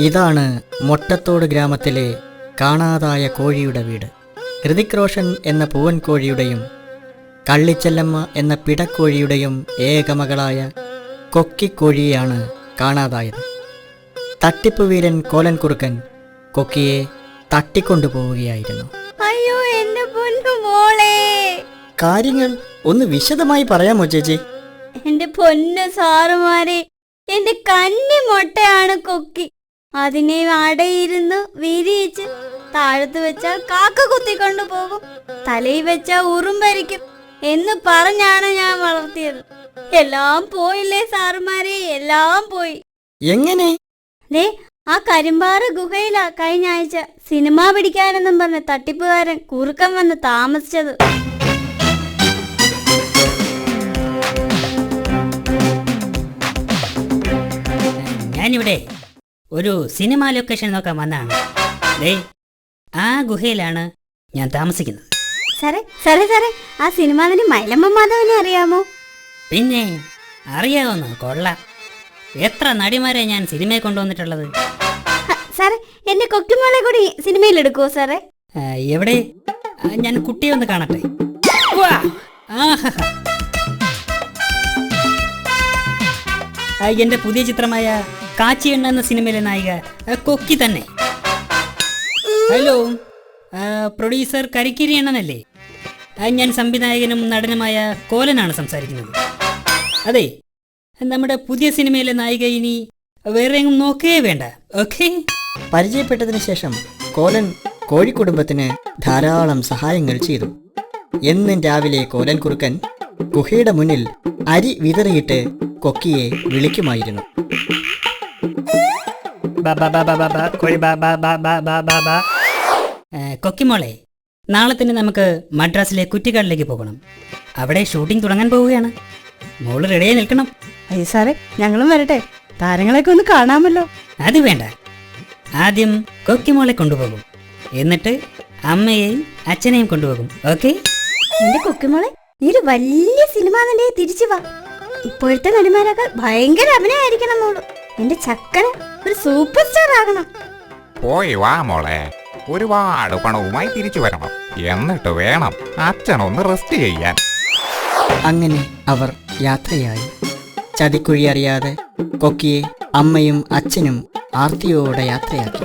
ഇതാണ് മൊട്ടത്തോട് ഗ്രാമത്തിലെ കാണാതായ കോഴിയുടെ വീട്. ഹൃതിക് റോഷൻ എന്ന പൂവൻ കോഴിയുടെയും കള്ളിച്ചെല്ലമ്മ എന്ന പിടക്കോഴിയുടെയും ഏകമകളായ കൊക്കിക്കോഴിയെയാണ് കാണാതായത്. തട്ടിപ്പ് വീരൻ കോലൻ കുറുക്കൻ കൊക്കിയെ തട്ടിക്കൊണ്ടുപോവുകയായിരുന്നു. അയ്യോ എന്റെ പൊന്നു മോളെ. കാര്യങ്ങൾ ഒന്ന് വിശദമായി പറയാമോ ചേച്ചി? എന്റെ പൊന്നു സാറുമാരെ എന്റെ കന്നി മുട്ടയാണ് കൊക്കി. അതിനെ അടയിരുന്ന് വിരിയിച്ച് താഴത്ത് വെച്ചാൽ കാക്ക കുത്തിക്കൊണ്ടു പോകും. തലയിൽ വെച്ചാൽ ഉറുമ്പരിക്കും എന്ന് പറഞ്ഞാണ് ഞാൻ വളർത്തിയത്. എല്ലാം പോയില്ലേ സാറുമാരെ? എല്ലാം പോയി. എങ്ങനെ? ദേ ആ കരിമ്പാറ ഗുഹയിലാ കഴിഞ്ഞ ആഴ്ച സിനിമ പിടിക്കാനെന്നും പറഞ്ഞ് തട്ടിപ്പുകാരൻ കുറുക്കൻ വന്ന് താമസിച്ചത്. ഞാനിവിടെ ഒരു സിനിമ ലൊക്കേഷൻ നോക്കാൻ വന്നാണ് ദേ ആ ഗുഹയിലാണ് ഞാൻ താമസിക്കുന്നത്. സാറേ സാറേ സാറേ ആ സിനിമ മൈലമ്മ മാധവനെ അറിയാമോ? പിന്നെ അറിയാവുന്ന കൊള്ള. എത്ര നടിമാരെ ഞാൻ സിനിമയെ കൊണ്ടുവന്നിട്ടുള്ളത്? സാറേ എന്റെ കൊക്കുമോളെ കൂടി സിനിമയിൽ എടുക്കുവോ സാറേ? എവിടെ? ഞാൻ കുട്ടിയെ ഒന്ന് കാണട്ടെ! ആഹാ. എന്റെ പുതിയ ചിത്രമായ കാച്ചി എണ്ണ എന്ന സിനിമയിലെ നായിക കൊക്കി തന്നെ. ഹലോ പ്രൊഡ്യൂസർ കരിക്കിരി എണ്ണനല്ലേ ഞാൻ സംവിധായകനും നടനുമായ കോലനാണ് സംസാരിക്കുന്നത്. അതെ നമ്മുടെ പുതിയ സിനിമയിലെ നായിക ഇനി വേറെ എങ്ങും നോക്കേ വേണ്ട ഓക്കെ? പരിചയപ്പെട്ടതിന് ശേഷം കോലൻ കോഴിക്കുടുംബത്തിന് ധാരാളം സഹായങ്ങൾ ചെയ്തു. എന്നും രാവിലെ കോലൻ കുറുക്കൻ ഗുഹയുടെ മുന്നിൽ അരി വിതറിയിട്ട് കൊക്കിയെ വിളിക്കുമായിരുന്നു ബാ ബാ ബാ ബാ ബാ ബാ, ബാ ബാ ബാ ബാ ബാ ബാ ബാ. ഏ, കൊക്കിമോളെ നാളെ തന്നെ നമുക്ക് മദ്രാസിലെ കുറ്റിക്കാടിലേക്ക് പോകണം അവിടെ ഷൂട്ടിംഗ് തുടങ്ങാൻ പോവുകയാണ് മോൾ റെഡിയായി നിൽക്കണം അയ്യ സാറേ ഞങ്ങളും വരട്ടെ താരങ്ങളെയൊക്കെ ഒന്ന് കാണാമല്ലോ അത് വേണ്ട ആദ്യം കൊക്കിമോളെ കൊണ്ടുപോകും എന്നിട്ട് അമ്മയെയും അച്ഛനെയും കൊണ്ടുപോകും ഓക്കെ എന്റെ കൊക്കുമോളെ നീ ഒരു വലിയ സിനിമ നടിയെ തിരിച്ചു വാ. ഇപ്പോഴത്തെ നടിമാരൊക്കെ ഭയങ്കര അഭിനയായിരിക്കണം മോൾ. എന്റെ ചക്കന് ഒരു സൂപ്പർ സ്റ്റാർ ആകണം. പോയി വാ മോളെ. ഒരുപാട് പണവുമായി തിരിച്ചു വരണം. എന്നിട്ട് വേണം അച്ഛനൊന്ന് റെസ്റ്റ് ചെയ്യാൻ. അങ്ങനെ അവർ യാത്രയായി. ചതിക്കുഴി അറിയാതെ കൊക്കിയെ അമ്മയും അച്ഛനും ആർത്തിയോടെ യാത്രയാക്കി.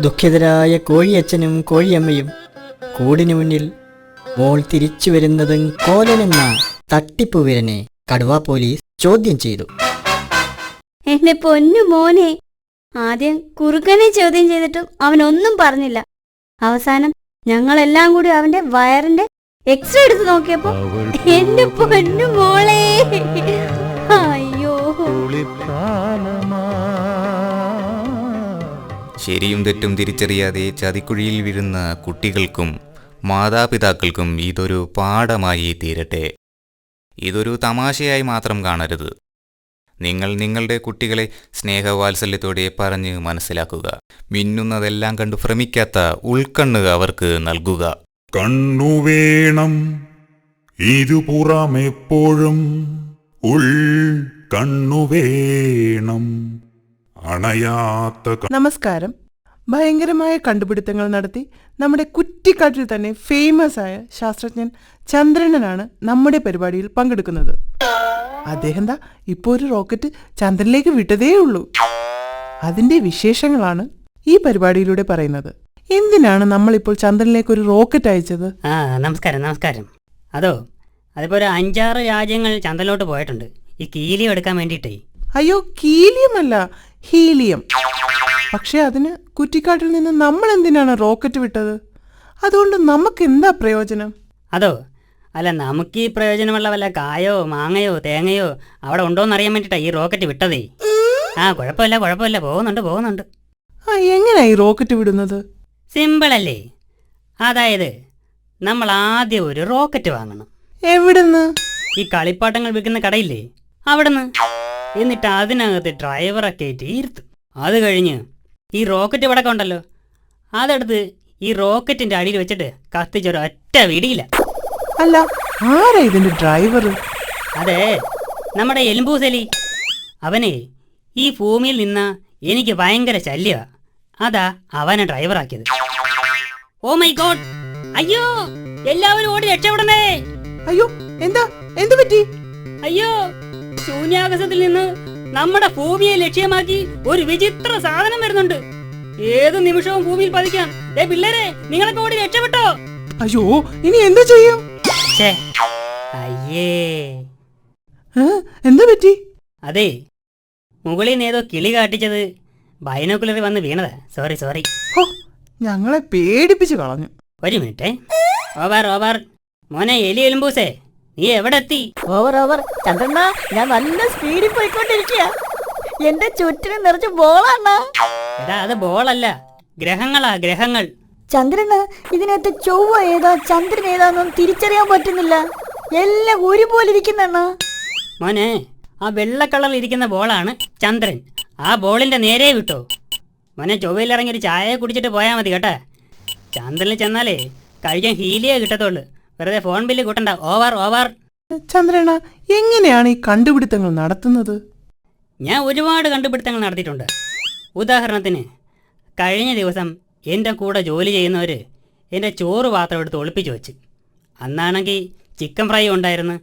ദുഃഖിതരായ കോഴിയച്ഛനും കോഴിയമ്മയും കൂടിനു മുന്നിൽ മോൾ തിരിച്ചു വരുന്നതും കോലനെന്ന തട്ടിപ്പുവിരനെ കടുവ പോലീസ് ചോദ്യം ചെയ്തു. എന്റെ പൊന്നു മോനെ ആദ്യം കുറുക്കനെ ചോദ്യം ചെയ്തിട്ടും അവൻ ഒന്നും പറഞ്ഞില്ല. അവസാനം ഞങ്ങളെല്ലാം കൂടി അവന്റെ വയറിന്റെ എക്സ്റേ എടുത്ത് നോക്കിയപ്പോ എന്റെ പൊന്നു മോളെ. അയ്യോ. ശരിയും തെറ്റും തിരിച്ചറിയാതെ ചതിക്കുഴിയിൽ വീഴുന്ന കുട്ടികൾക്കും മാതാപിതാക്കൾക്കും ഇതൊരു പാഠമായി തീരട്ടെ. ഇതൊരു തമാശയായി മാത്രം കാണരുത്. നിങ്ങൾ നിങ്ങളുടെ കുട്ടികളെ സ്നേഹവാത്സല്യത്തോടെ പറഞ്ഞ് മനസ്സിലാക്കുക. മിന്നുന്നതെല്ലാം കണ്ടു ഭ്രമിക്കാത്ത ഉൾക്കണ്ണ് അവർക്ക് നൽകുക. കണ്ണു വേണം. ഇരുപുറമെപ്പോഴും ഉൾ കണ്ണു വേണം. അണയാത്ത ക- നമസ്കാരം. ഭയങ്കരമായ കണ്ടുപിടുത്തങ്ങൾ നടത്തി നമ്മുടെ കുറ്റിക്കാട്ടിൽ തന്നെ ഫേമസ് ആയ ശാസ്ത്രജ്ഞൻ ചന്ദ്രനാണ് നമ്മുടെ പരിപാടിയിൽ പങ്കെടുക്കുന്നത്. അദ്ദേഹം ദാ ഇപ്പോൾ ഒരു റോക്കറ്റ് ചന്ദ്രനിലേക്ക് വിട്ടതേ ഉള്ളൂ. അതിന്റെ വിശേഷങ്ങളാണ് ഈ പരിപാടിയിലൂടെ പറയുന്നത്. എന്തിനാണ് നമ്മളിപ്പോൾ ചന്ദ്രനിലേക്ക് ഒരു റോക്കറ്റ് അയച്ചത്? ആ നമസ്കാരം നമസ്കാരം. അതോ അതിപ്പോ ഒരു അഞ്ചാറ് രാജ്യങ്ങൾ ചന്ദ്രനിലോട്ട് പോയിട്ടുണ്ട്. ഈ കീലിയം എടുക്കാൻ വേണ്ടിയിട്ടേ. അയ്യോ കീലിയം അല്ല ഹീലിയം. പക്ഷേ അതിന് കുറ്റിക്കാട്ടിൽ നിന്ന് നമ്മൾ എന്തിനാണ് റോക്കറ്റ് വിട്ടത്? അതുകൊണ്ട് നമുക്ക് എന്താ പ്രയോജനം? അതോ അല്ല നമുക്ക് ഈ പ്രയോജനമുള്ള വല്ല കായോ മാങ്ങയോ തേങ്ങയോ അവിടെ ഉണ്ടോന്ന് അറിയാൻ വേണ്ടിട്ടാ ഈ റോക്കറ്റ് വിട്ടതേ. ആ കുഴപ്പമില്ല കുഴപ്പമില്ല. പോകുന്നുണ്ട് പോകുന്നുണ്ട്. ആ എങ്ങനെയാ ഈ റോക്കറ്റ് വിടുന്നത്? സിമ്പിൾ അല്ലേ അതായത് നമ്മൾ ആദ്യം ഒരു റോക്കറ്റ് വാങ്ങണം. എവിടുന്ന്? ഈ കളിപ്പാട്ടങ്ങൾ വിൽക്കുന്ന കടയില്ലേ? അവിടുന്ന്. എന്നിട്ട് അതിനകത്ത് ഡ്രൈവറെ കയറ്റി ഇരുത്തു. അത് കഴിഞ്ഞ് ഈ റോക്കറ്റ് പടക്കം ഉണ്ടല്ലോ അതെടുത്ത് ഈ റോക്കറ്റിന്റെ അടിയിൽ വെച്ചിട്ട് കത്തിച്ചൊരു ഒറ്റ വിടിയില്ല അല്ല ആരാ ഇതിന്റെ ഡ്രൈവർ അതെ നമ്മുടെ എലുമ്പൂസലി. അവനെ ഈ ഭൂമിയിൽ നിന്ന എനിക്ക് ഭയങ്കര ശല്യമാ അതാ അവനെ ഡ്രൈവറാക്കിയത് ഓ മൈ ഗോഡ് അയ്യോ എല്ലാവരും ഓടി രക്ഷപ്പെടണേ. അയ്യോ എന്താ? എന്ത് പറ്റി? അയ്യോ ശൂന്യാകാശത്തിൽ നിന്ന് നമ്മുടെ ഭൂമിയെ ലക്ഷ്യമാക്കി ഒരു വിചിത്ര സാധനം വരുന്നുണ്ട്. ഏത് നിമിഷവും ഭൂമിയിൽ പതിക്കാം ഏ പിള്ളേരെ നിങ്ങളൊക്കെ ഓടി രക്ഷപ്പെട്ടോ? അയ്യോ ഇനി എന്താ ചെയ്യും? അയ്യേ? എന്താ പറ്റി? അതെ മുകളിൽ നിന്ന് ഏതോ കിളി കാട്ടിച്ചത് ബൈനോക്കുലറി വന്ന് വീണതാ. സോറി സോറി ഞങ്ങളെ പേടിപ്പിച്ച് കളഞ്ഞു. ഒരു മിനിറ്റ്. ഓവർ ഓവർ മോനെ എലി എലുമ്പൂസേ. നീ എവിടെ എത്തി ഓവർ ഓവർ ചന്ദ്രണ്ണ ഞാൻ നല്ല സ്പീഡിൽ പോയിക്കൊണ്ടിരിക്കുക എന്റെ ചുറ്റിനെ നിറച്ച് ബോളാണ്. എടാ അത് ബോളല്ല. ഗ്രഹങ്ങളാ ഗ്രഹങ്ങൾ. ചന്ദ്രന് ഇതിനകത്ത് ചൊവ്വ ഏതാ ചന്ദ്രൻ ഏതാന്നും തിരിച്ചറിയാൻ പറ്റുന്നില്ല. എല്ലാം ഒരുപോലെ ഇരിക്കുന്നെണ്ണ. മോനെ ആ വെള്ള കളറിൽ ഇരിക്കുന്ന ബോളാണ് ചന്ദ്രൻ. ആ ബോളിന്റെ നേരെ വിട്ടോ. മോനെ ചൊവ്വയിൽ ഇറങ്ങി ഒരു ചായ കുടിച്ചിട്ട് പോയാൽ മതി കേട്ടാ. ചന്ദ്രനിൽ ചെന്നാലേ കഴിക്കാൻ ഹീലിയേ കിട്ടത്തുള്ളൂ. വെറുതെ ഫോൺ ബില്ല് കൂട്ടണ്ട. ഓവർ ഓവർ ചന്ദ്രേണ എങ്ങനെയാണ് ഈ കണ്ടുപിടുത്തങ്ങൾ നടത്തുന്നത്? ഞാൻ ഒരുപാട് കണ്ടുപിടുത്തങ്ങൾ നടത്തിയിട്ടുണ്ട്. ഉദാഹരണത്തിന് കഴിഞ്ഞ ദിവസം എന്റെ കൂടെ ജോലി ചെയ്യുന്നവർ എന്റെ ചോറ് പാത്രം എടുത്ത് ഒളിപ്പിച്ചു വെച്ച്. അന്നാണെങ്കിൽ ചിക്കൻ ഫ്രൈ ഉണ്ടായിരുന്നു.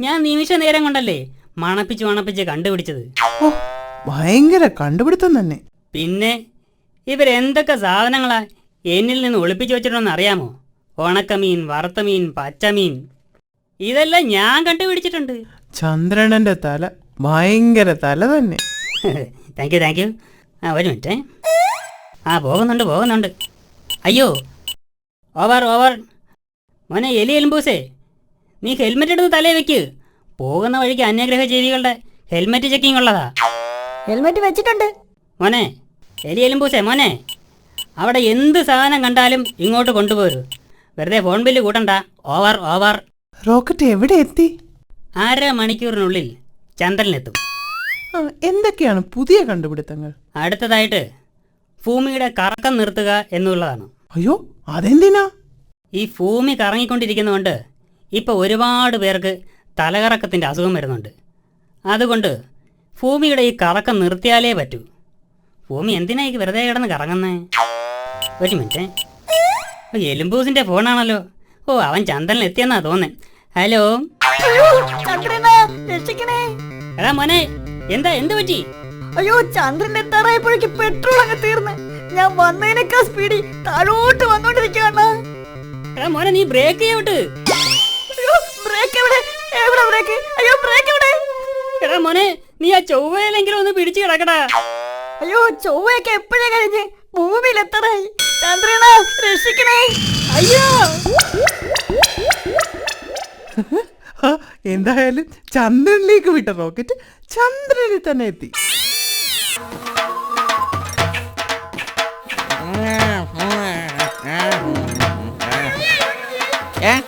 ഞാൻ നിമിഷ നേരം കൊണ്ടല്ലേ മണപ്പിച്ച് മണപ്പിച്ച് കണ്ടുപിടിച്ചത്. ഓ ഭയങ്കര കണ്ടുപിടുത്തം തന്നെ. പിന്നെ ഇവരെന്തൊക്കെ സാധനങ്ങളാ എന്നിൽ നിന്ന് ഒളിപ്പിച്ചു വെച്ചിട്ടുണ്ടെന്ന് അറിയാമോ? ഉണക്കമീൻ വറുത്തമീൻ പച്ചമീൻ. ഇതെല്ലാം ഞാൻ കണ്ടുപിടിച്ചിട്ടുണ്ട്. ചന്ദ്രനന്റെ തല ഭയങ്കര തല തന്നെ. താങ്ക് യു താങ്ക് യു ആ ഒരു മിനിറ്റ്. ആ പോകുന്നുണ്ട് പോകുന്നുണ്ട്. അയ്യോ ഓവർ ഓവർ മോനെ എലി എലുമ്പൂസേ നീ ഹെൽമെറ്റ് എടുത്ത് തലേ വെക്ക്. പോകുന്ന വഴിക്ക് അന്യഗ്രഹ ജീവികളുടെ ഹെൽമെറ്റ് ചെക്കിംഗ് ഉള്ളതാ. ഹെൽമെറ്റ് വെച്ചിട്ടുണ്ട്. മോനെ എലി എലുമ്പൂസേ മോനെ. അവിടെ എന്ത് സാധനം കണ്ടാലും ഇങ്ങോട്ട് കൊണ്ടുപോരൂ. വെറുതെ ഫോൺ ബില്ല് കൂട്ടണ്ട. ഓവർ ഓവർ റോക്കറ്റ് എവിടെ എത്തി? അര മണിക്കൂറിനുള്ളിൽ ചന്ദ്രനിലെത്തും. ആ, എന്തൊക്കെയാണ് പുതിയ കണ്ടുപിടുത്തങ്ങൾ? അടുത്തതായിട്ട് ഭൂമിയുടെ കറക്കം നിർത്തുക എന്നുള്ളതാണ്. അയ്യോ അതെന്തിനാ? ഈ ഭൂമി കറങ്ങിക്കൊണ്ടിരിക്കുന്നതുകൊണ്ട് ഇപ്പൊ ഒരുപാട് പേർക്ക് തലകറക്കത്തിന്റെ അസുഖം വരുന്നുണ്ട്. അതുകൊണ്ട് ഭൂമിയുടെ ഈ കറക്കം നിർത്തിയാലേ പറ്റൂ. ഭൂമി എന്തിനാ ഈ വെറുതെ കിടന്ന് കറങ്ങുന്നേ? ഒരു മിനിറ്റ് ഓ, എലുമ്പൂസിന്റെ ഫോണാണല്ലോ. ഓ അവൻ ചന്ദ്രനിൽ എത്തിയെന്നാ തോന്നേ. ഹലോ? എടാ മോനെ എന്താ എന്ത് പറ്റി? അയ്യോ ചന്ദ്രൻ എത്താറായപ്പോഴേക്ക് പെട്രോൾ അങ്ങ് തീർന്ന്. ഞാൻ വന്നതിനേക്കാൾ സ്പീഡിൽ താഴോട്ട് വന്നോണ്ടിരിക്കുകയാണ്. എടാ മോനെ നീ ബ്രേക്ക് ചെയ്യോട്ട് ബ്രേക്ക് എവിടെ? എവിടെ ബ്രേക്ക് അയ്യോ ബ്രേക്ക് എവിടെ? എടാ മോനെ നീ ആ ചൊവ്വയിലെങ്കിലും ഒന്ന് പിടിച്ചു കിടക്കടാ. അയ്യോ ചൊവ്വയൊക്കെ എപ്പോഴേ കഴിഞ്ഞ്? ഭൂമിയിൽ എത്തറായി ചന്ദ്രന രക്ഷിക്കണേ. അയ്യോ. എന്തായാലും ചന്ദ്രനിലേക്ക് വിട്ട റോക്കറ്റ് ചന്ദ്രനിൽ തന്നെ എത്തി. ഏ?